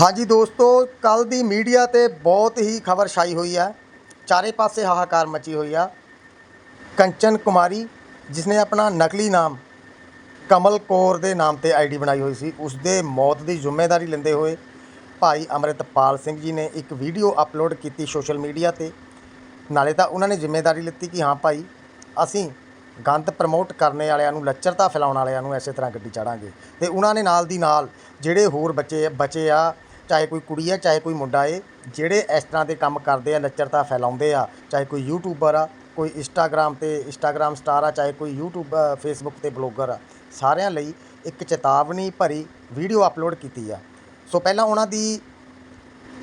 ਹਾਂਜੀ ਦੋਸਤੋ ਕੱਲ ਦੀ ਮੀਡੀਆ ਤੇ ਬਹੁਤ ਹੀ ਖਬਰ ਛਾਈ ਹੋਈ ਹੈ ਚਾਰੇ ਪਾਸੇ ਹਾਹਾਕਾਰ ਮਚੀ ਹੋਈ ਆ। ਕੰਚਨ ਕੁਮਾਰੀ, ਜਿਸਨੇ ਆਪਣਾ ਨਕਲੀ ਨਾਮ ਕਮਲ ਕੌਰ ਦੇ ਨਾਮ ਤੇ ਆਈਡੀ ਬਣਾਈ ਹੋਈ ਸੀ ਉਸ ਦੇ ਮੌਤ ਦੀ ਜ਼ਿੰਮੇਵਾਰੀ ਲੈਂਦੇ ਹੋਏ ਭਾਈ ਅਮਰਿਤਪਾਲ ਸਿੰਘ ਜੀ ਨੇ ਇੱਕ ਵੀਡੀਓ ਅਪਲੋਡ ਕੀਤੀ ਸੋਸ਼ਲ ਮੀਡੀਆ ਤੇ। ਨਾਲੇ ਤਾਂ ਉਹਨਾਂ ਨੇ ਜ਼ਿੰਮੇਵਾਰੀ ਲਿੱਤੀ ਕਿ ਹਾਂ ਭਾਈ, ਅਸੀਂ ਗੰਦ ਪ੍ਰਮੋਟ ਕਰਨੇ ਵਾਲਿਆਂ ਨੂੰ, ਲੱਚਰਤਾ ਫੈਲਾਉਣ ਵਾਲਿਆਂ ਨੂੰ ਐਸੇ ਤਰ੍ਹਾਂ ਗੱਡੀ ਚਾੜਾਂਗੇ। ਤੇ ਉਹਨਾਂ ਨੇ ਨਾਲ ਦੀ ਨਾਲ ਜਿਹੜੇ ਹੋਰ ਬੱਚੇ, ਬਚੇ ਆ ਚਾਹੇ ਕੋਈ ਕੁੜੀ ਆ, ਚਾਹੇ ਕੋਈ ਮੁੰਡਾ ਏ, ਜਿਹੜੇ ਇਸ ਤਰ੍ਹਾਂ ਦੇ ਕੰਮ ਕਰਦੇ ਆ, ਲੱਚਰਤਾ ਫੈਲਾਉਂਦੇ ਆ, ਚਾਹੇ ਕੋਈ ਯੂਟਿਊਬਰ ਆ, ਕੋਈ ਇੰਸਟਾਗ੍ਰam ਤੇ ਇੰਸਟਾਗ੍ਰam ਸਟਾਰ ਆ, ਚਾਹੇ ਕੋਈ ਯੂਟਿਊਬ ਫੇਸਬੁੱਕ ਤੇ ਬਲੌਗਰ ਆ, ਸਾਰਿਆਂ ਲਈ ਇੱਕ ਚੇਤਾਵਨੀ ਭਰੀ ਵੀਡੀਓ ਅਪਲੋਡ ਕੀਤੀ ਆ। ਸੋ ਪਹਿਲਾਂ ਉਹਨਾਂ ਦੀ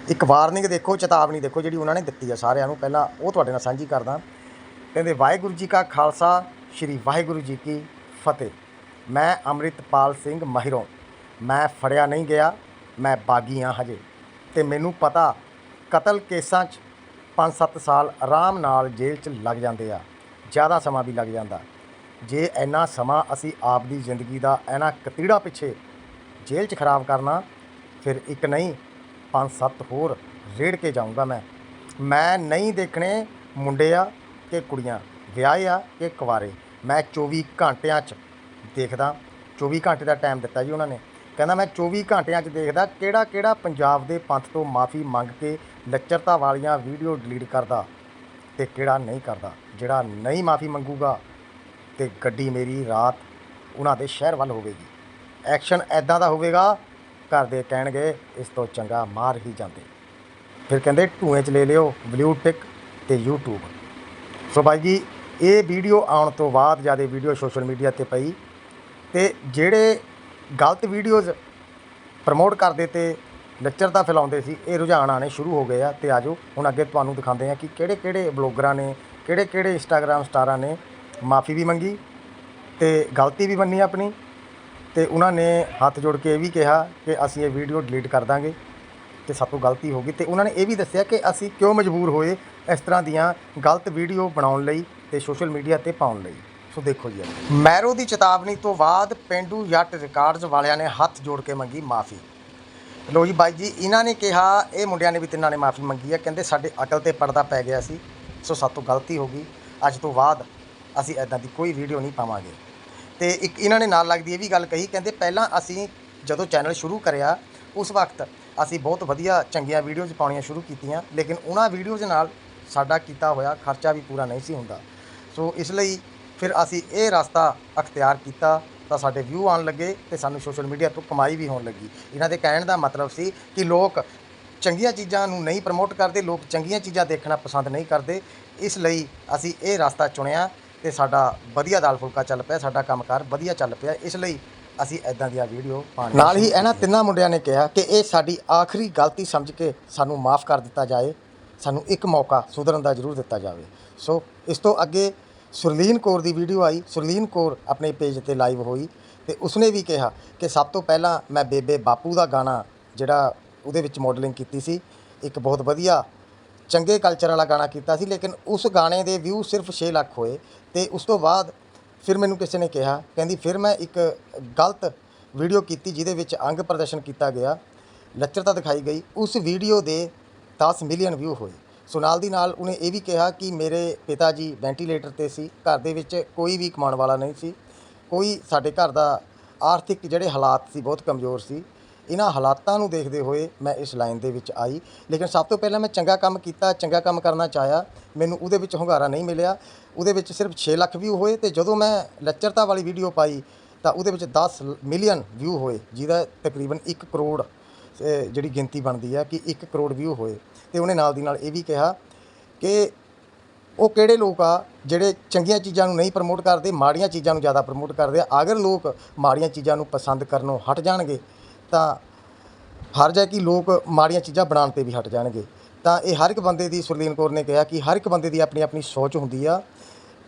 ਇੱਕ ਵਾਰਨਿੰਗ ਦੇਖੋ, ਚੇਤਾਵਨੀ ਦੇਖੋ ਜਿਹੜੀ ਉਹਨਾਂ ਨੇ ਦਿੱਤੀ ਆ ਸਾਰਿਆਂ ਨੂੰ। ਪਹਿਲਾਂ ਉਹ ਤੁਹਾਡੇ ਨਾਲ ਸਾਂਝੀ ਕਰਦਾ। ਕਹਿੰਦੇ, ਵਾਹਿਗੁਰੂ ਜੀ ਕਾ ਖਾਲਸਾ, ਸ੍ਰੀ ਵਾਹਿਗੁਰੂ ਜੀ ਕੀ ਫਤਿਹ। ਮੈਂ ਅੰਮ੍ਰਿਤਪਾਲ ਸਿੰਘ ਮਹਿਰੋਂ। ਮੈਂ ਫੜਿਆ ਨਹੀਂ ਗਿਆ। ਮੈਂ ਬਾਗੀ ਹਾਂ ਹਜੇ। ਤੇ ਮੈਨੂੰ ਪਤਾ ਕਤਲ ਕੇਸਾਂ 'ਚ 5-7 ਸਾਲ ਆਰਾਮ ਨਾਲ ਜੇਲ੍ਹ 'ਚ ਲੱਗ ਜਾਂਦੇ ਆ। ਜ਼ਿਆਦਾ ਸਮਾਂ ਵੀ ਲੱਗ ਜਾਂਦਾ। ਜੇ ਇੰਨਾ ਸਮਾਂ ਅਸੀਂ ਆਪ ਦੀ ਜ਼ਿੰਦਗੀ ਦਾ ਇਹਨਾਂ ਕਤੀੜਾ ਪਿੱਛੇ ਜੇਲ੍ਹ 'ਚ ਖਰਾਬ ਕਰਨਾ, ਫਿਰ ਇੱਕ ਨਹੀਂ ਪੰਜ ਸੱਤ ਹੋਰ ਰੇੜ ਕੇ ਜਾਊਂਗਾ ਮੈਂ। ਮੈਂ ਨਹੀਂ ਦੇਖਣੇ ਮੁੰਡੇ ਆ ਕਿ ਕੁੜੀਆਂ, ਵਿਆਹੇ ਆ ਕਿ ਕੁਵਾਰੇ। ਮੈਂ 24 ਘੰਟਿਆਂ 'ਚ ਦੇਖਦਾ। 24 ਘੰਟੇ ਦਾ ਟਾਈਮ ਦਿੱਤਾ ਜੀ ਉਹਨਾਂ ਨੇ। ਕਹਿੰਦਾ ਮੈਂ 24 ਘੰਟਿਆਂ 'ਚ ਦੇਖਦਾ ਕਿਹੜਾ ਕਿਹੜਾ ਪੰਜਾਬ ਦੇ ਪੰਥ ਤੋਂ ਮਾਫੀ ਮੰਗ ਕੇ ਲੱਚਰਤਾ ਵਾਲੀਆਂ ਵੀਡੀਓ ਡਿਲੀਟ ਕਰਦਾ ਤੇ ਕਿਹੜਾ ਨਹੀਂ ਕਰਦਾ, ਜਿਹੜਾ ਨਹੀਂ ਮਾਫੀ ਮੰਗੂਗਾ ਤੇ ਗੱਡੀ ਮੇਰੀ ਰਾਤ ਉਹਨਾਂ ਦੇ ਸ਼ਹਿਰ ਵੱਲ ਹੋਵੇਗੀ। ਐਕਸ਼ਨ ਐਦਾਂ ਦਾ ਹੋਵੇਗਾ, ਘਰ ਦੇ ਕਹਿਣਗੇ ਇਸ ਤੋਂ ਚੰਗਾ ਮਾਰ ਹੀ ਜਾਂਦੇ। ਫਿਰ ਕਹਿੰਦੇ ਧੂਏ 'ਚ ਲੈ ਲਿਓ ਬਲੂ ਟਿਕ ਤੇ YouTube ਸੋ ਬਾਈ ਜੀ, ਇਹ ਵੀਡੀਓ ਆਉਣ ਤੋਂ ਬਾਅਦ ਜ਼ਿਆਦਾ ਵੀਡੀਓ ਸੋਸ਼ਲ ਮੀਡੀਆ ਤੇ ਪਈ ਤੇ ਜਿਹੜੇ ਗਲਤ ਵੀਡੀਓਜ਼ ਪ੍ਰਮੋਟ ਕਰਦੇ ਤੇ ਲੱਚਰਤਾ ਫੈਲਾਉਂਦੇ ਸੀ। ਇਹ ਰੁਝਾਨ ਆਣੇ ਸ਼ੁਰੂ ਹੋ ਗਏ ਆ ਤੇ ਆਜੋ, ਹੁਣ ਅੱਗੇ ਤੁਹਾਨੂੰ ਦਿਖਾਉਂਦੇ ਆ ਕਿ ਕਿਹੜੇ ਕਿਹੜੇ ਬਲੌਗਰਾਂ ਨੇ, ਕਿਹੜੇ ਕਿਹੜੇ ਇੰਸਟਾਗ੍ਰam ਸਟਾਰਾਂ ਨੇ ਮਾਫੀ ਵੀ ਮੰਗੀ ਤੇ ਗਲਤੀ ਵੀ ਮੰਨੀ ਆਪਣੀ ਤੇ ਉਹਨਾਂ ਨੇ ਹੱਥ ਜੋੜ ਕੇ ਇਹ ਵੀ ਕਿਹਾ ਕਿ ਅਸੀਂ ਇਹ ਵੀਡੀਓ ਡਿਲੀਟ ਕਰ ਦਾਂਗੇ ਤੇ ਸਾਤੋਂ ਗਲਤੀ ਹੋ ਗਈ ਤੇ ਉਹਨਾਂ ਨੇ ਇਹ ਵੀ ਦੱਸਿਆ ਕਿ ਅਸੀਂ ਕਿਉਂ ਮਜਬੂਰ ਹੋਏ ਇਸ ਤਰ੍ਹਾਂ ਦੀਆਂ ਗਲਤ ਵੀਡੀਓ ਬਣਾਉਣ ਲਈ ਤੇ ਸੋਸ਼ਲ ਮੀਡੀਆ ਤੇ ਪਾਉਣ ਲਈ। ਸੋ ਦੇਖੋ ਜੀ ਮੈਰੋ ਦੀ ਚੇਤਾਵਨੀ ਤੋਂ ਬਾਅਦ ਪਿੰਡੂ ਯੱਟ ਰਿਕਾਰਡਸ ਵਾਲਿਆਂ ਨੇ ਹੱਥ ਜੋੜ ਕੇ ਮੰਗੀ ਮਾਫੀ। ਲੋ ਜੀ ਬਾਈ ਜੀ, ਇਹਨਾਂ ਨੇ ਕਿਹਾ, ਇਹ ਮੁੰਡਿਆਂ ਨੇ ਵੀ ਤਿੰਨਾਂ ਨੇ ਮਾਫੀ ਮੰਗੀ ਹੈ ਕਹਿੰਦੇ ਸਾਡੇ ਅਕਲ ਤੇ ਪਰਦਾ ਪੈ ਗਿਆ ਸੀ, ਸੋ ਸਾਤੋਂ ਗਲਤੀ ਹੋ ਗਈ। ਅੱਜ ਤੋਂ ਬਾਅਦ ਅਸੀਂ ਐਦਾਂ ਦੀ ਕੋਈ ਵੀਡੀਓ ਨਹੀਂ ਪਾਵਾਂਗੇ। ਤੇ ਇੱਕ ਇਹਨਾਂ ਨੇ ਨਾਲ ਲੱਗਦੀ ਇਹ ਵੀ ਗੱਲ ਕਹੀ, ਕਹਿੰਦੇ ਪਹਿਲਾਂ ਅਸੀਂ ਜਦੋਂ ਚੈਨਲ ਸ਼ੁਰੂ ਕਰਿਆ, ਉਸ ਵਕਤ ਅਸੀਂ ਬਹੁਤ ਵਧੀਆ ਚੰਗੀਆਂ ਵੀਡੀਓਜ਼ ਪਾਉਣੀਆਂ ਸ਼ੁਰੂ ਕੀਤੀਆਂ, ਲੇਕਿਨ ਉਹਨਾਂ ਵੀਡੀਓਜ਼ ਨਾਲ ਸਾਡਾ ਕੀਤਾ ਹੋਇਆ ਖਰਚਾ ਵੀ ਪੂਰਾ ਨਹੀਂ ਸੀ ਹੁੰਦਾ। ਸੋ ਇਸ ਲਈ ਫਿਰ ਅਸੀਂ ਇਹ ਰਸਤਾ ਅਖਤਿਆਰ ਕੀਤਾ, ਤਾਂ ਸਾਡੇ ਵਿਊ ਆਉਣ ਲੱਗੇ ਤੇ ਸਾਨੂੰ ਸੋਸ਼ਲ ਮੀਡੀਆ ਤੋਂ ਕਮਾਈ ਵੀ ਹੋਣ ਲੱਗੀ। ਇਹਨਾਂ ਦੇ ਕਹਿਣ ਦਾ ਮਤਲਬ ਸੀ ਕਿ ਲੋਕ ਚੰਗੀਆਂ ਚੀਜ਼ਾਂ ਨੂੰ ਨਹੀਂ ਪ੍ਰਮੋਟ ਕਰਦੇ, ਲੋਕ ਚੰਗੀਆਂ ਚੀਜ਼ਾਂ ਦੇਖਣਾ ਪਸੰਦ ਨਹੀਂ ਕਰਦੇ। ਇਸ ਲਈ ਅਸੀਂ ਇਹ ਰਸਤਾ ਚੁਣਿਆ ਤੇ ਸਾਡਾ ਵਧੀਆ ਦਾਲ ਫੁਲਕਾ ਚੱਲ ਪਿਆ, ਸਾਡਾ ਕੰਮਕਾਰ ਵਧੀਆ ਚੱਲ ਪਿਆ। ਇਸ ਲਈ ਅਸੀਂ ਐਦਾਂ ਦੀਆਂ ਵੀਡੀਓ ਪਾਉਣੀ ਨਾਲ ਹੀ ਇਹਨਾਂ ਤਿੰਨਾਂ ਮੁੰਡਿਆਂ ਨੇ ਕਿਹਾ ਕਿ ਇਹ ਸਾਡੀ ਆਖਰੀ ਗਲਤੀ ਸਮਝ ਕੇ ਸਾਨੂੰ ਮਾਫ ਕਰ ਦਿੱਤਾ ਜਾਏ। ਸਾਨੂੰ ਇੱਕ ਮੌਕਾ ਸੁਧਰਨ ਦਾ ਜ਼ਰੂਰ ਦਿੱਤਾ ਜਾਵੇ। ਸੋ ਇਸ ਤੋਂ ਅੱਗੇ ਸੁਰਲੀਨ ਕੌਰ ਦੀ ਵੀਡੀਓ ਆਈ। ਸੁਰਲੀਨ ਕੌਰ ਆਪਣੇ ਪੇਜ ਤੇ ਲਾਈਵ ਹੋਈ ਤੇ ਉਸਨੇ ਵੀ ਕਿਹਾ ਕਿ ਸਭ ਤੋਂ ਪਹਿਲਾਂ ਮੈਂ ਬੇਬੇ ਬਾਪੂ ਦਾ ਗਾਣਾ ਜਿਹੜਾ ਉਹਦੇ ਵਿੱਚ ਮਾਡਲਿੰਗ ਕੀਤੀ ਸੀ, ਇੱਕ ਬਹੁਤ ਵਧੀਆ ਚੰਗੇ ਕਲਚਰ ਵਾਲਾ ਗਾਣਾ ਕੀਤਾ ਸੀ, ਲੇਕਿਨ ਉਸ ਗਾਣੇ ਦੇ ਵਿਊ ਸਿਰਫ 6 ਲੱਖ ਹੋਏ ਤੇ ਉਸ ਤੋਂ ਬਾਅਦ ਫਿਰ ਮੈਨੂੰ ਕਿਸੇ ਨੇ ਕਿਹਾ, ਕਹਿੰਦੀ ਫਿਰ ਮੈਂ ਇੱਕ ਗਲਤ ਵੀਡੀਓ ਕੀਤੀ ਜਿਹਦੇ ਵਿੱਚ ਅੰਗ ਪ੍ਰਦਰਸ਼ਨ ਕੀਤਾ ਗਿਆ, ਲੱਚਰਤਾ ਦਿਖਾਈ ਗਈ, ਉਸ ਵੀਡੀਓ ਦੇ 10 ਮਿਲੀਅਨ ਵਿਊ ਹੋਏ। ਸੋ ਨਾਲ ਦੀ ਨਾਲ ਉਹਨੇ ਇਹ ਵੀ ਕਿਹਾ ਕਿ ਮੇਰੇ ਪਿਤਾ ਜੀ ਵੈਂਟੀਲੇਟਰ ਤੇ ਸੀ, ਘਰ ਦੇ ਵਿੱਚ ਕੋਈ ਵੀ ਕਮਾਉਣ ਵਾਲਾ ਨਹੀਂ ਸੀ। ਕੋਈ ਸਾਡੇ ਘਰ ਦਾ ਆਰਥਿਕ ਜਿਹੜੇ ਹਾਲਾਤ ਸੀ, ਬਹੁਤ ਕਮਜ਼ੋਰ ਸੀ। ਇਹਨਾਂ ਹਾਲਾਤਾਂ ਨੂੰ ਦੇਖਦੇ ਹੋਏ ਮੈਂ ਇਸ ਲਾਈਨ ਦੇ ਵਿੱਚ ਆਈ। ਲੇਕਿਨ ਸਭ ਤੋਂ ਪਹਿਲਾਂ ਮੈਂ ਚੰਗਾ ਕੰਮ ਕੀਤਾ, ਚੰਗਾ ਕੰਮ ਕਰਨਾ ਚਾਹਿਆ। ਮੈਨੂੰ ਉਹਦੇ ਵਿੱਚ ਹੁੰਗਾਰਾ ਨਹੀਂ ਮਿਲਿਆ। ਉਹਦੇ ਵਿੱਚ ਸਿਰਫ 6 ਲੱਖ ਵਿਊ ਹੋਏ ਤੇ ਜਦੋਂ ਮੈਂ ਲੱਚਰਤਾ ਵਾਲੀ ਵੀਡੀਓ ਪਾਈ, ਤਾਂ ਉਹਦੇ ਵਿੱਚ 10 ਮਿਲੀਅਨ ਵਿਊ ਹੋਏ, ਜਿਹਦਾ ਤਕਰੀਬਨ 1 ਕਰੋੜ ਜਿਹੜੀ ਗਿਣਤੀ ਬਣਦੀ ਹੈ ਕਿ 1 ਕਰੋੜ ਵਿਊ ਹੋਏ। ਤੇ ਉਹਨੇ ਨਾਲ ਦੀ ਨਾਲ ਇਹ ਵੀ ਕਿਹਾ ਕਿ ਉਹ ਕਿਹੜੇ ਲੋਕ ਆ ਜਿਹੜੇ ਚੰਗੀਆਂ ਚੀਜ਼ਾਂ ਨੂੰ ਨਹੀਂ ਪ੍ਰਮੋਟ ਕਰਦੇ, ਮਾੜੀਆਂ ਚੀਜ਼ਾਂ ਨੂੰ ਜ਼ਿਆਦਾ ਪ੍ਰਮੋਟ ਕਰਦੇ ਆ। ਅਗਰ ਲੋਕ ਮਾੜੀਆਂ ਚੀਜ਼ਾਂ ਨੂੰ ਪਸੰਦ ਕਰਨੋਂ ਹਟ ਜਾਣਗੇ, ਤਾਂ ਹਰ ਹੈ ਕਿ ਲੋਕ ਮਾੜੀਆਂ ਚੀਜ਼ਾਂ ਬਣਾਉਣ ਤੇ ਵੀ ਹਟ ਜਾਣਗੇ। ਤਾਂ ਇਹ ਹਰ ਇੱਕ ਬੰਦੇ ਦੀ, ਸੁਰਲੀਨ ਕੌਰ ਨੇ ਕਿਹਾ ਕਿ ਹਰ ਇੱਕ ਬੰਦੇ ਦੀ ਆਪਣੀ ਆਪਣੀ ਸੋਚ ਹੁੰਦੀ ਆ।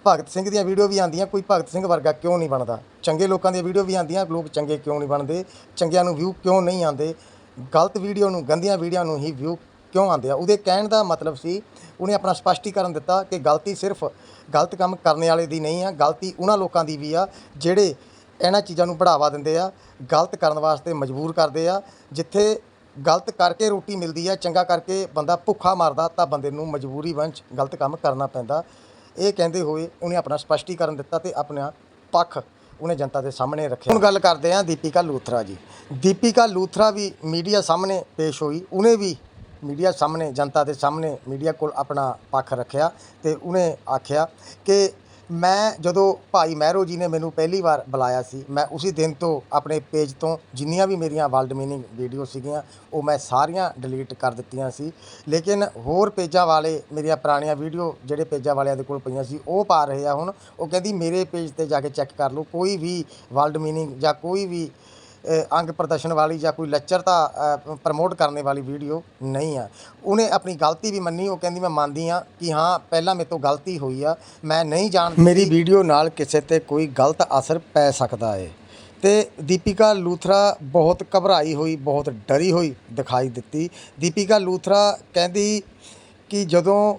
ਭਗਤ ਸਿੰਘ ਦੀਆਂ ਵੀਡੀਓ ਵੀ ਆਉਂਦੀਆਂ, ਕੋਈ ਭਗਤ ਸਿੰਘ ਵਰਗਾ ਕਿਉਂ ਨਹੀਂ ਬਣਦਾ? ਚੰਗੇ ਲੋਕਾਂ ਦੀਆਂ ਵੀਡੀਓ ਵੀ ਆਉਂਦੀਆਂ, ਲੋਕ ਚੰਗੇ ਕਿਉਂ ਨਹੀਂ ਬਣਦੇ? ਚੰਗਿਆਂ ਨੂੰ ਵਿਊ ਕਿਉਂ ਨਹੀਂ ਆਉਂਦੇ? ਗਲਤ ਵੀਡੀਓ ਨੂੰ, ਗੰਦੀਆਂ ਵੀਡੀਓ ਨੂੰ ਹੀ ਵਿਊ ਕਿਉਂ ਆਉਂਦੇ ਆ? ਉਹਦੇ ਕਹਿਣ ਦਾ ਮਤਲਬ ਸੀ, ਉਹਨੇ ਆਪਣਾ ਸਪਸ਼ਟੀਕਰਨ ਦਿੱਤਾ ਕਿ ਗਲਤੀ ਸਿਰਫ ਗਲਤ ਕੰਮ ਕਰਨ ਵਾਲੇ ਦੀ ਨਹੀਂ ਆ, ਗਲਤੀ ਉਹਨਾਂ ਲੋਕਾਂ ਦੀ ਵੀ ਆ, ਜਿਹੜੇ ਇਹਨਾਂ ਚੀਜ਼ਾਂ ਨੂੰ ਬੜਾਵਾ ਦਿੰਦੇ ਆ, ਗਲਤ ਕਰਨ ਵਾਸਤੇ ਮਜਬੂਰ ਕਰਦੇ ਆ, ਜਿੱਥੇ ਗਲਤ ਕਰਕੇ ਰੋਟੀ ਮਿਲਦੀ ਆ, ਚੰਗਾ ਕਰਕੇ ਬੰਦਾ ਭੁੱਖਾ ਮਰਦਾ, ਤਾਂ ਬੰਦੇ ਨੂੰ ਮਜਬੂਰੀ ਵੰਚ ਗਲਤ ਕੰਮ ਕਰਨਾ ਪੈਂਦਾ। ਇਹ ਕਹਿੰਦੇ ਹੋਏ ਉਹਨੇ ਆਪਣਾ ਸਪਸ਼ਟੀਕਰਨ ਦਿੱਤਾ ਤੇ ਆਪਣਾ ਪੱਖ ਉਹਨੇ ਜਨਤਾ ਦੇ ਸਾਹਮਣੇ ਰੱਖਿਆ। ਹੁਣ ਗੱਲ ਕਰਦੇ ਹਾਂ ਦੀਪਿਕਾ ਲੂਥਰਾ ਜੀ। ਦੀਪਿਕਾ ਲੂਥਰਾ ਵੀ ਮੀਡੀਆ ਸਾਹਮਣੇ ਪੇਸ਼ ਹੋਈ, ਉਹਨੇ ਵੀ ਮੀਡੀਆ ਸਾਹਮਣੇ, ਜਨਤਾ ਦੇ ਸਾਹਮਣੇ ਮੀਡੀਆ ਕੋਲ ਆਪਣਾ ਪੱਖ ਰੱਖਿਆ ਤੇ ਉਹਨੇ ਆਖਿਆ ਕਿ ਮੈਂ ਜਦੋਂ ਭਾਈ ਮਹਿਰੋ ਜੀ ਨੇ ਮੈਨੂੰ ਪਹਿਲੀ ਵਾਰ ਬੁਲਾਇਆ ਸੀ, ਮੈਂ ਉਸੇ ਦਿਨ ਤੋਂ ਆਪਣੇ ਪੇਜ ਤੋਂ ਜਿੰਨੀਆਂ ਵੀ ਮੇਰੀਆਂ ਵਰਲਡ ਮੀਨਿੰਗ ਵੀਡੀਓ ਸੀਗੀਆਂ, ਉਹ ਮੈਂ ਸਾਰੀਆਂ ਡਿਲੀਟ ਕਰ ਦਿੱਤੀਆਂ ਸੀ। ਲੇਕਿਨ ਹੋਰ ਪੇਜਾਂ ਵਾਲੇ ਮੇਰੀਆਂ ਪੁਰਾਣੀਆਂ ਵੀਡੀਓ ਜਿਹੜੇ ਪੇਜਾਂ ਵਾਲਿਆਂ ਦੇ ਕੋਲ ਪਈਆਂ ਸੀ, ਉਹ ਪਾ ਰਹੇ ਆ ਹੁਣ। ਉਹ ਕਹਿੰਦੀ ਮੇਰੇ ਪੇਜ ਤੇ ਜਾ ਕੇ ਚੈੱਕ ਕਰ ਲਓ, ਕੋਈ ਵੀ ਵਰਲਡ ਮੀਨਿੰਗ ਜਾਂ ਕੋਈ ਵੀ ਅੰਗ ਪ੍ਰਦਰਸ਼ਨ ਵਾਲੀ ਜਾਂ ਕੋਈ ਲੱਚਰਤਾ ਪ੍ਰਮੋਟ ਕਰਨ ਵਾਲੀ ਵੀਡੀਓ ਨਹੀਂ ਆ। ਉਹਨੇ ਆਪਣੀ ਗਲਤੀ ਵੀ ਮੰਨੀ ਉਹ ਕਹਿੰਦੀ ਮੈਂ ਮੰਨਦੀ ਆ ਕਿ ਹਾਂ ਪਹਿਲਾਂ ਮੇਰੇ ਤੋਂ ਗਲਤੀ ਹੋਈ ਆ। ਮੈਂ ਨਹੀਂ ਜਾਣ ਮੇਰੀ ਵੀਡੀਓ ਨਾਲ ਕਿਸੇ ਤੇ ਕੋਈ ਗਲਤ ਅਸਰ ਪੈ ਸਕਦਾ ਏ। ਤੇ ਦੀਪਿਕਾ ਲੂਥਰਾ ਬਹੁਤ ਘਬਰਾਈ ਹੋਈ ਬਹੁਤ ਡਰੀ ਹੋਈ ਦਿਖਾਈ ਦਿੱਤੀ। ਦੀਪਿਕਾ ਲੂਥਰਾ ਕਹਿੰਦੀ ਕਿ ਜਦੋਂ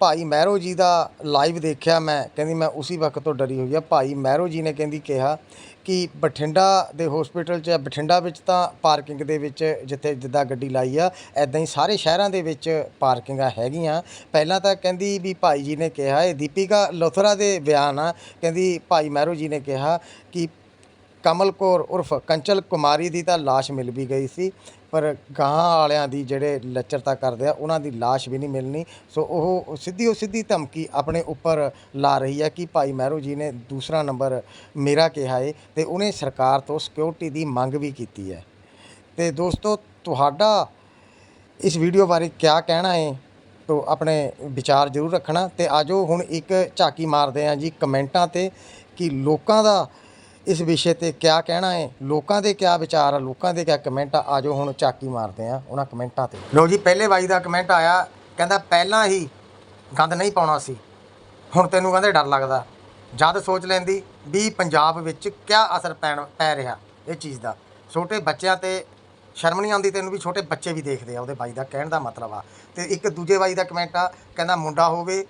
ਭਾਈ ਮਹਿਰੋ ਜੀ ਦਾ ਲਾਈਵ ਦੇਖਿਆ ਮੈਂ, ਕਹਿੰਦੀ ਮੈਂ ਉਸੇ ਵਕਤ ਤੋਂ ਡਰੀ ਹੋਈ ਆ ਭਾਈ ਮਹਿਰੋ ਜੀ ਨੇ ਕਹਿੰਦੀ ਕਿਹਾ ਕਿ ਬਠਿੰਡਾ ਦੇ ਹਸਪੀਟਲ 'ਚ ਬਠਿੰਡਾ ਵਿੱਚ ਤਾਂ ਪਾਰਕਿੰਗ ਦੇ ਵਿੱਚ ਜਿੱਥੇ ਜਿੱਦਾਂ ਗੱਡੀ ਲਾਈ ਆ ਐਦਾਂ ਹੀ ਸਾਰੇ ਸ਼ਹਿਰਾਂ ਦੇ ਵਿੱਚ ਪਾਰਕਿੰਗਾਂ ਹੈਗੀਆਂ। ਪਹਿਲਾਂ ਤਾਂ ਕਹਿੰਦੀ ਵੀ ਭਾਈ ਜੀ ਨੇ ਕਿਹਾ, ਇਹ ਦੀਪਿਕਾ ਲੋਥਰਾ ਦੇ ਬਿਆਨ ਆ। ਕਹਿੰਦੀ ਭਾਈ ਮਹਿਰੋ ਜੀ ਨੇ ਕਿਹਾ ਕਿ ਕਮਲ ਕੌਰ ਉਰਫ ਕੰਚਲ ਕੁਮਾਰੀ ਦੀ ਤਾਂ ਲਾਸ਼ ਮਿਲ ਵੀ ਗਈ ਸੀ, ਪਰ ਗਾਂ ਵਾਲਿਆਂ ਦੀ ਜਿਹੜੇ ਲੱਚਰਤਾ ਕਰਦੇ ਆ, ਉਹਨਾਂ ਦੀ ਲਾਸ਼ ਵੀ ਨਹੀਂ ਮਿਲਣੀ। ਸੋ ਉਹ ਸਿੱਧੀ ਉਹ ਸਿੱਧੀ ਧਮਕੀ ਆਪਣੇ ਉੱਪਰ ਲਾ ਰਹੀ ਹੈ ਕਿ ਭਾਈ ਮਹਿਰੂ ਜੀ ਨੇ ਦੂਸਰਾ ਨੰਬਰ ਮੇਰਾ ਕਿਹਾ ਏ ਤੇ ਉਹਨੇ ਸਰਕਾਰ ਤੋਂ ਸਿਕਿਉਰਿਟੀ ਦੀ ਮੰਗ ਵੀ ਕੀਤੀ ਹੈ। ਤੇ ਦੋਸਤੋ, ਤੁਹਾਡਾ ਇਸ ਵੀਡੀਓ ਬਾਰੇ ਕੀ ਕਹਿਣਾ ਹੈ ਤੋ ਆਪਣੇ ਵਿਚਾਰ ਜ਼ਰੂਰ ਰੱਖਣਾ। ਤੇ ਆਜੋ ਹੁਣ ਇੱਕ ਝਾਕੀ ਮਾਰਦੇ ਹਾਂ ਜੀ ਕਮੈਂਟਾਂ ਤੇ ਕਿ ਲੋਕਾਂ ਦਾ ਇਸ ਵਿਸ਼ੇ ਤੇ ਕਿਆ ਕਹਿਣਾ ਹੈ ਲੋਕਾਂ ਦੇ ਕਿਆ ਵਿਚਾਰ ਆ? ਲੋਕਾਂ ਦੇ ਕਿਆ ਕਮੈਂਟ ਆ? ਆਜੋ ਹੁਣ ਝਾਕੀ ਮਾਰਦੇ ਹਾਂ ਉਹਨਾਂ ਕਮੈਂਟਾਂ ਤੇ। ਲੋ ਜੀ, ਪਹਿਲੇ ਬਾਈ ਦਾ ਕਮੈਂਟ ਆਇਆ, ਕਹਿੰਦਾ ਪਹਿਲਾਂ ਹੀ ਗੰਦ ਨਹੀਂ ਪਾਉਣਾ ਸੀ। ਹੁਣ ਤੈਨੂੰ ਕਹਿੰਦੇ ਡਰ ਲੱਗਦਾ। ਜਦ ਸੋਚ ਲੈਂਦੀ ਵੀ ਪੰਜਾਬ ਵਿੱਚ ਕਿਆ ਅਸਰ ਪੈਣ, ਪੈ ਰਿਹਾ ਇਹ ਚੀਜ਼ ਦਾ। ਛੋਟੇ ਬੱਚਿਆਂ ਤੇ ਸ਼ਰਮ ਨਹੀਂ ਆਉਂਦੀ ਤੈਨੂੰ ਵੀ ਛੋਟੇ ਬੱਚੇ ਵੀ ਦੇਖਦੇ ਆ, ਉਹਦੇ ਬਾਈ ਦਾ ਕਹਿਣ ਦਾ ਮਤਲਬ ਆ। ਤੇ ਇੱਕ ਦੂਜੇ ਬਾਈ ਦਾ ਕਮੈਂਟ ਆ, ਕਹਿੰਦਾ ਮੁੰਡਾ ਹੋਵੇ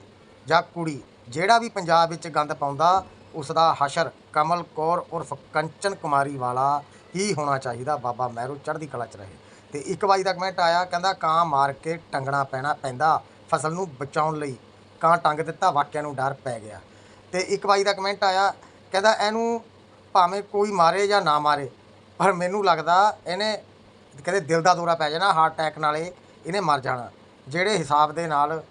ਜਾਂ ਕੁੜੀ, ਜਿਹੜਾ ਵੀ ਪੰਜਾਬ ਵਿੱਚ ਗੰਦ ਪਾਉਂਦਾ ਉਸ ਦਾ ਹਸ਼ਰ ਕਮਲ ਕੌਰ ਉਰਫ ਕੰਚਨ ਕੁਮਾਰੀ ਵਾਲਾ ਹੀ ਹੋਣਾ ਚਾਹੀਦਾ ਬਾਬਾ ਮਹਿਰੂ ਚੜ੍ਹਦੀ ਕਲਾ ਚ ਰਹੇ। ਤੇ ਇੱਕ ਵਾਰੀ ਦਾ ਕਮੈਂਟ ਆਇਆ ਕਹਿੰਦਾ ਕਾਂ ਮਾਰ ਕੇ ਟੰਗਣਾ ਪੈਣਾ ਪੈਂਦਾ, ਫਸਲ ਨੂੰ ਬਚਾਉਣ ਲਈ ਕਾਂ ਟੰਗ ਦਿੱਤਾ, ਵਾਕਿਆ ਨੂੰ ਡਰ ਪੈ ਗਿਆ। ਤੇ ਇੱਕ ਬਾਈ ਦਾ ਕਮੈਂਟ ਆਇਆ ਕਹਿੰਦਾ ਇਹਨੂੰ ਭਾਵੇਂ ਕੋਈ ਮਾਰੇ ਜਾਂ ਨਾ ਮਾਰੇ, ਪਰ ਮੈਨੂੰ ਲੱਗਦਾ ਇਹਨੇ ਕਹਿੰਦੇ ਦਿਲ ਦਾ ਦੌਰਾ ਪੈ ਜਾਣਾ ਹਾਰਟ ਅਟੈਕ ਨਾਲੇ ਇਹਨੇ ਮਰ ਜਾਣਾ। ਜਿਹੜੇ ਹਿਸਾਬ ਦੇ ਨਾਲ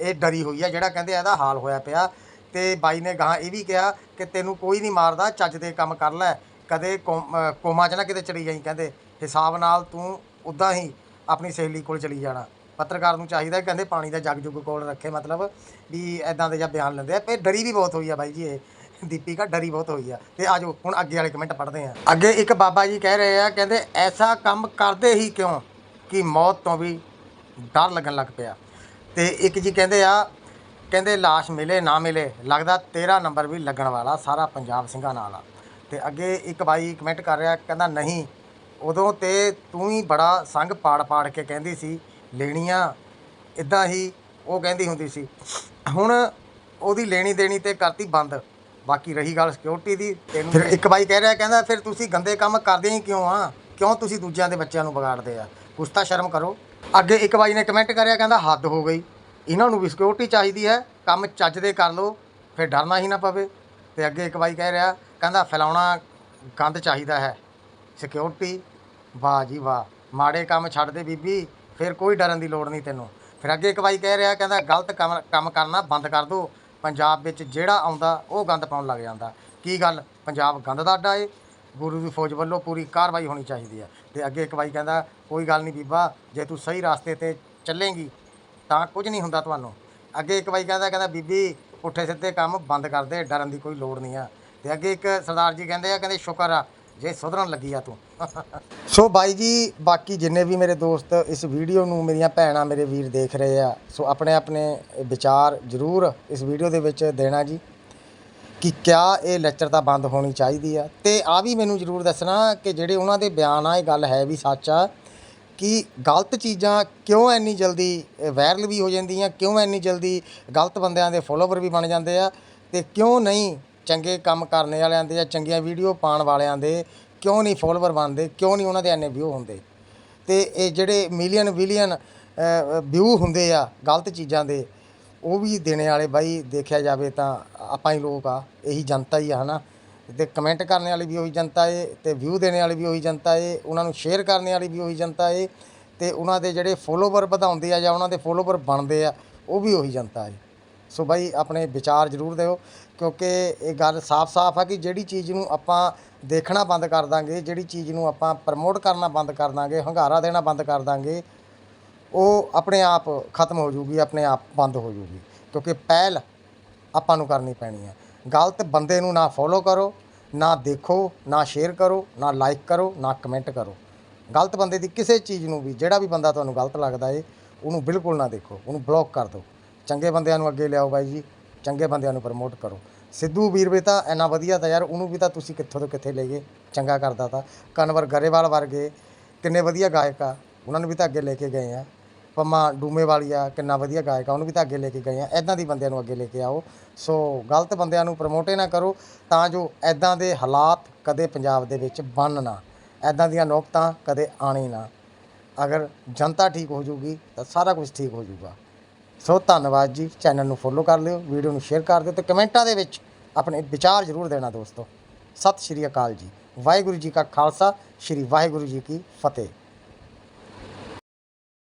ਇਹ ਡਰੀ ਹੋਈ ਆ, ਜਿਹੜਾ ਕਹਿੰਦੇ ਇਹਦਾ ਹਾਲ ਹੋਇਆ ਪਿਆ। ਤੇ ਬਾਈ ਨੇ ਗਾਂ ਇਹ ਵੀ ਕਿਹਾ ਕਿ ਤੈਨੂੰ ਕੋਈ ਨਹੀਂ ਮਾਰਦਾ, ਚੱਜ ਦੇ ਕੰਮ ਕਰ ਲੈ। ਕਦੇ ਕੌ- ਅਹ, ਕੋਮਾ 'ਚ ਨਾ ਕਿਤੇ ਚਲੀ ਜਾਈ, ਕਹਿੰਦੇ, ਹਿਸਾਬ ਨਾਲ ਤੂੰ ਉਦਾਂ ਹੀ ਆਪਣੀ ਸਹੇਲੀ ਕੋਲ ਚਲੀ ਜਾਣਾ। ਪੱਤਰਕਾਰ ਨੂੰ ਚਾਹੀਦਾ, ਕਹਿੰਦੇ, ਪਾਣੀ ਦਾ ਜੱਗ ਜੁਗ ਕੋਲ ਰੱਖੇ। ਮਤਲਬ ਵੀ ਐਦਾਂ ਦੇ ਜਾਂ ਬਿਆਨ ਲੈਂਦੇ ਆ, ਪਰ ਡਰੀ ਵੀ ਬਹੁਤ ਹੋਈ ਆ ਬਾਈ ਜੀ ਇਹ। ਦੀਪਿਕਾ, ਡਰੀ ਬਹੁਤ ਹੋਈ ਆ। ਤੇ ਆਜੋ, ਹੁਣ ਅੱਗੇ ਵਾਲੇ ਕਮੈਂਟ ਪੜ੍ਹਦੇ ਆ। ਅੱਗੇ ਇੱਕ ਬਾਬਾ ਜੀ ਕਹਿ ਰਹੇ ਆ, ਕਹਿੰਦੇ, ਐਸਾ ਕੰਮ ਕਰਦੇ ਹੀ ਕਿਉਂ? ਕਿ ਮੌਤ ਤੋਂ ਵੀ ਡਰ ਲੱਗਣ ਲੱਗ ਪਿਆ। ਤੇ ਇੱਕ ਜੀ ਕਹਿੰਦੇ ਆ ਕਹਿੰਦੇ ਲਾਸ਼ ਮਿਲੇ ਨਾ ਮਿਲੇ ਲੱਗਦਾ 13 ਨੰਬਰ ਵੀ ਲੱਗਣ ਵਾਲਾ ਸਾਰਾ ਪੰਜਾਬ ਸਿੰਘਾਂ ਨਾਲ ਆ। ਤੇ ਅੱਗੇ ਇੱਕ ਬਾਈ ਕਮੈਂਟ ਕਰ ਰਿਹਾ ਕਹਿੰਦਾ ਨਹੀਂ ਉਦੋਂ ਤੇ ਤੂੰ ਹੀ ਬੜਾ ਸੰਗ ਪਾੜ ਪਾੜ ਕੇ ਕਹਿੰਦੀ ਸੀ ਲੈਣੀਆਂ ਇਦਾਂ ਹੀ ਉਹ ਕਹਿੰਦੀ ਹੁੰਦੀ ਸੀ। ਹੁਣ ਉਹਦੀ ਲੈਣੀ ਦੇਣੀ ਤੇ ਕਰਤੀ ਬੰਦ ਬਾਕੀ ਰਹੀ ਗੱਲ ਸਿਕਿਉਰਿਟੀ ਦੀ ਤੈਨੂੰ ਫਿਰ ਇੱਕ ਬਾਈ ਕਹਿ ਰਿਹਾ ਕਹਿੰਦਾ ਫਿਰ ਤੁਸੀਂ ਗੰਦੇ ਕੰਮ ਕਰਦੇ ਹੀ ਕਿਉਂ ਆ? ਕਿਉਂ ਤੁਸੀਂ ਦੂਜਿਆਂ ਦੇ ਬੱਚਿਆਂ ਨੂੰ ਵਿਗਾੜਦੇ ਆ? ਕੁਛ ਤਾਂ ਸ਼ਰਮ ਕਰੋ। ਅੱਗੇ ਇੱਕ ਬਾਈ ਨੇ ਕਮੈਂਟ ਕਰਿਆ ਕਹਿੰਦਾ ਹੱਦ ਹੋ ਗਈ। ਇਹਨਾਂ ਨੂੰ ਵੀ ਸਿਕਿਉਰਿਟੀ ਚਾਹੀਦੀ ਹੈ, ਕੰਮ ਚੱਜ ਦੇ ਕਰ ਲਓ, ਫਿਰ ਡਰਨਾ ਹੀ ਨਾ ਪਵੇ। ਤੇ ਅੱਗੇ ਇੱਕ ਬਾਈ ਕਹਿ ਰਿਹਾ, ਕਹਿੰਦਾ ਫੈਲਾਉਣਾ ਗੰਦ ਚਾਹੀਦਾ ਹੈ। ਸਿਕਿਉਰਿਟੀ ਵਾਹ ਜੀ ਵਾਹ, ਮਾੜੇ ਕੰਮ ਛੱਡ ਦੇ ਬੀਬੀ, ਫਿਰ ਕੋਈ ਡਰਨ ਦੀ ਲੋੜ ਨਹੀਂ ਤੈਨੂੰ। ਫਿਰ ਅੱਗੇ ਇੱਕ ਬਾਈ ਕਹਿ ਰਿਹਾ, ਕਹਿੰਦਾ ਗਲਤ ਕੰਮ ਕੰਮ ਕਰਨਾ ਬੰਦ ਕਰ ਦਿਓ ਪੰਜਾਬ ਵਿੱਚ ਜਿਹੜਾ ਆਉਂਦਾ, ਉਹ ਗੰਦ ਪਾਉਣ ਲੱਗ ਜਾਂਦਾ। ਕੀ ਗੱਲ? ਪੰਜਾਬ ਗੰਦ ਦਾ ਅੱਡਾ ਏ। ਗੁਰੂ ਦੀ ਫੌਜ ਵੱਲੋਂ ਪੂਰੀ ਕਾਰਵਾਈ ਹੋਣੀ ਚਾਹੀਦੀ ਹੈ। ਤੇ ਅੱਗੇ ਇੱਕ ਬਾਈ ਕਹਿੰਦਾ, ਕੋਈ ਗੱਲ ਨਹੀਂ ਬੀਬਾ, ਜੇ ਤੂੰ ਸਹੀ ਰਾਸਤੇ ਤੇ ਚੱਲੇਂਗੀ ਤਾਂ ਕੁਝ ਨਹੀਂ ਹੁੰਦਾ ਤੁਹਾਨੂੰ। ਅੱਗੇ ਇੱਕ ਵਾਰੀ ਕਹਿੰਦਾ ਕਹਿੰਦਾ, ਬੀਬੀ, ਪੁੱਠੇ ਸਿੱਧੇ ਕੰਮ ਬੰਦ ਕਰ ਦੇ, ਡਰਨ ਦੀ ਕੋਈ ਲੋੜ ਨਹੀਂ ਆ। ਤੇ ਅੱਗੇ ਇੱਕ ਸਰਦਾਰ ਜੀ ਕਹਿੰਦੇ ਆ, ਕਹਿੰਦੇ, ਸ਼ੁਕਰ ਆ, ਜੇ ਸੁਧਰਨ ਲੱਗੀ ਆ ਤੂੰ। ਸੋ ਬਾਈ ਜੀ, ਬਾਕੀ ਜਿੰਨੇ ਵੀ ਮੇਰੇ ਦੋਸਤ ਇਸ ਵੀਡੀਓ ਨੂੰ, ਮੇਰੀਆਂ ਭੈਣਾਂ, ਮੇਰੇ ਵੀਰ ਦੇਖ ਰਹੇ ਆ, ਸੋ ਆਪਣੇ ਆਪਣੇ ਵਿਚਾਰ ਜ਼ਰੂਰ ਇਸ ਵੀਡੀਓ ਦੇ ਵਿੱਚ ਦੇਣਾ ਜੀ, ਕਿ ਕਿਆ ਇਹ ਲੈਕਚਰਤਾ ਬੰਦ ਹੋਣੀ ਚਾਹੀਦੀ ਆ। ਤੇ ਆ ਵੀ ਮੈਨੂੰ ਜ਼ਰੂਰ ਦੱਸਣਾ ਕਿ ਜਿਹੜੇ ਉਹਨਾਂ ਦੇ ਬਿਆਨ ਆ, ਇਹ ਗੱਲ ਹੈ ਵੀ ਸੱਚ ਆ ਕਿ ਗਲਤ ਚੀਜ਼ਾਂ ਕਿਉਂ ਇੰਨੀ ਜਲਦੀ ਵਾਇਰਲ ਵੀ ਹੋ ਜਾਂਦੀਆਂ, ਕਿਉਂ ਇੰਨੀ ਜਲਦੀ ਗਲਤ ਬੰਦਿਆਂ ਦੇ ਫੋਲੋਵਰ ਵੀ ਬਣ ਜਾਂਦੇ ਆ? ਅਤੇ ਕਿਉਂ ਨਹੀਂ ਚੰਗੇ ਕੰਮ ਕਰਨ ਵਾਲਿਆਂ ਦੇ ਜਾਂ ਚੰਗੀਆਂ ਵੀਡੀਓ ਪਾਉਣ ਵਾਲਿਆਂ ਦੇ ਕਿਉਂ ਨਹੀਂ ਫੋਲੋਵਰ ਬਣਦੇ? ਕਿਉਂ ਨਹੀਂ ਉਹਨਾਂ ਦੇ ਇੰਨੇ ਵਿਊ ਹੁੰਦੇ? ਅਤੇ ਇਹ ਜਿਹੜੇ ਮਿਲੀਅਨ ਬਿਲੀਅਨ ਵਿਊ ਹੁੰਦੇ ਆ ਗਲਤ ਚੀਜ਼ਾਂ ਦੇ, ਉਹ ਵੀ ਦੇਣੇ ਵਾਲੇ ਬਾਈ ਦੇਖਿਆ ਜਾਵੇ ਤਾਂ ਆਪਾਂ ਹੀ ਲੋਕ ਆ, ਇਹੀ ਜਨਤਾ ਹੀ ਆ, ਹਨਾ? ਤੇ ਕਮੈਂਟ ਕਰਨ ਵਾਲੀ ਵੀ ਉਹੀ ਜਨਤਾ ਏ, ਤੇ ਵਿਊ ਦੇਣੇ ਵਾਲੀ ਵੀ ਉਹੀ ਜਨਤਾ ਏ, ਉਹਨਾਂ ਨੂੰ ਸ਼ੇਅਰ ਕਰਨ ਵਾਲੀ ਵੀ ਉਹੀ ਜਨਤਾ ਏ, ਤੇ ਉਹਨਾਂ ਦੇ ਜਿਹੜੇ ਫੋਲੋਵਰ ਵਧਾਉਂਦੇ ਆ ਜਾਂ ਉਹਨਾਂ ਦੇ ਫੋਲੋਵਰ ਬਣਦੇ ਆ, ਉਹ ਵੀ ਉਹੀ ਜਨਤਾ ਏ। ਸੋ ਬਾਈ, ਆਪਣੇ ਵਿਚਾਰ ਜ਼ਰੂਰ ਦਿਓ, ਕਿਉਂਕਿ ਇਹ ਗੱਲ ਸਾਫ਼-ਸਾਫ਼ ਆ ਕਿ ਜਿਹੜੀ ਚੀਜ਼ ਨੂੰ ਆਪਾਂ ਦੇਖਣਾ ਬੰਦ ਕਰ ਦਾਂਗੇ, ਜਿਹੜੀ ਚੀਜ਼ ਨੂੰ ਆਪਾਂ ਪ੍ਰਮੋਟ ਕਰਨਾ ਬੰਦ ਕਰ ਦਾਂਗੇ, ਹੰਗਾਰਾ ਦੇਣਾ ਬੰਦ ਕਰ ਦਾਂਗੇ, ਉਹ ਆਪਣੇ ਆਪ ਖਤਮ ਹੋ ਜੂਗੀ, ਆਪਣੇ ਆਪ ਬੰਦ ਹੋ ਜੂਗੀ, ਕਿਉਂਕਿ ਪਹਿਲ ਆਪਾਂ ਨੂੰ ਕਰਨੀ ਪੈਣੀ ਹੈ ਗਲਤ ਬੰਦੇ ਨੂੰ ਨਾ ਫੋਲੋ ਕਰੋ, ਨਾ ਦੇਖੋ, ਨਾ ਸ਼ੇਅਰ ਕਰੋ, ਨਾ ਲਾਈਕ ਕਰੋ, ਨਾ ਕਮੈਂਟ ਕਰੋ। ਗਲਤ ਬੰਦੇ ਦੀ ਕਿਸੇ ਚੀਜ਼ ਨੂੰ ਵੀ, ਜਿਹੜਾ ਵੀ ਬੰਦਾ ਤੁਹਾਨੂੰ ਗਲਤ ਲੱਗਦਾ ਏ, ਉਹਨੂੰ ਬਿਲਕੁਲ ਨਾ ਦੇਖੋ, ਉਹਨੂੰ ਬਲੌਕ ਕਰ ਦਿਓ। ਚੰਗੇ ਬੰਦਿਆਂ ਨੂੰ ਅੱਗੇ ਲਿਆਓ ਬਾਈ ਜੀ, ਚੰਗੇ ਬੰਦਿਆਂ ਨੂੰ ਪ੍ਰਮੋਟ ਕਰੋ। ਸਿੱਧੂ ਵੀਰ ਵੀ ਤਾਂ ਇੰਨਾ ਵਧੀਆ ਤਾਂ ਯਾਰ, ਉਹਨੂੰ ਵੀ ਤਾਂ ਤੁਸੀਂ ਕਿੱਥੋਂ ਤੋਂ ਕਿੱਥੇ ਲੈ ਗਏ? ਚੰਗਾ ਕਰਦਾ ਤਾਂ। ਕਨਵਰ ਗਰੇਵਾਲ ਵਰਗੇ, ਕਿੰਨੇ ਵਧੀਆ ਗਾਇਕ ਆ, ਉਹਨਾਂ ਨੂੰ ਵੀ ਤਾਂ ਅੱਗੇ ਲੈ ਕੇ ਗਏ ਆ। ਪੰਮਾ ਡੂਮੇ ਵਾਲੀ ਆ ਕਿੰਨਾ ਵਧੀਆ ਗਾਇਕ ਆ, ਉਹਨੂੰ ਵੀ ਤਾਂ ਅੱਗੇ ਲੈ ਕੇ ਗਏ ਆ। ਐਦਾਂ ਦੀ ਬੰਦਿਆਂ ਨੂੰ ਅੱਗੇ ਲੈ ਕੇ ਆਓ। ਸੋ ਗਲਤ ਬੰਦਿਆਂ ਨੂੰ ਪ੍ਰਮੋਟ ਹੀ ਨਾ ਕਰੋ, ਤਾਂ ਜੋ ਐਦਾਂ ਦੇ ਹਾਲਾਤ ਕਦੇ ਪੰਜਾਬ ਦੇ ਵਿੱਚ ਬਣ ਨਾ। ਐਦਾਂ ਦੀਆਂ ਨੌਬਤਾਂ ਕਦੇ ਆਣੀ ਨਾ। ਅਗਰ ਜਨਤਾ ਠੀਕ ਹੋ ਜੂਗੀ, ਤਾਂ ਸਾਰਾ ਕੁਝ ਠੀਕ ਹੋ ਜੂਗਾ। ਸੋ ਧੰਨਵਾਦ ਜੀ, ਚੈਨਲ ਨੂੰ ਫੋਲੋ ਕਰ ਲਿਓ, ਵੀਡੀਓ ਨੂੰ ਸ਼ੇਅਰ ਕਰ ਦਿਓ ਤੇ ਕਮੈਂਟਾਂ ਦੇ ਵਿੱਚ ਆਪਣੇ ਵਿਚਾਰ ਜ਼ਰੂਰ ਦੇਣਾ ਦੋਸਤੋ। ਸਤਿ ਸ਼੍ਰੀ ਅਕਾਲ ਜੀ। ਵਾਹਿਗੁਰੂ ਜੀ ਕਾ ਖਾਲਸਾ, ਸ਼੍ਰੀ ਵਾਹਿਗੁਰੂ ਜੀ ਕੀ ਫਤਿਹ।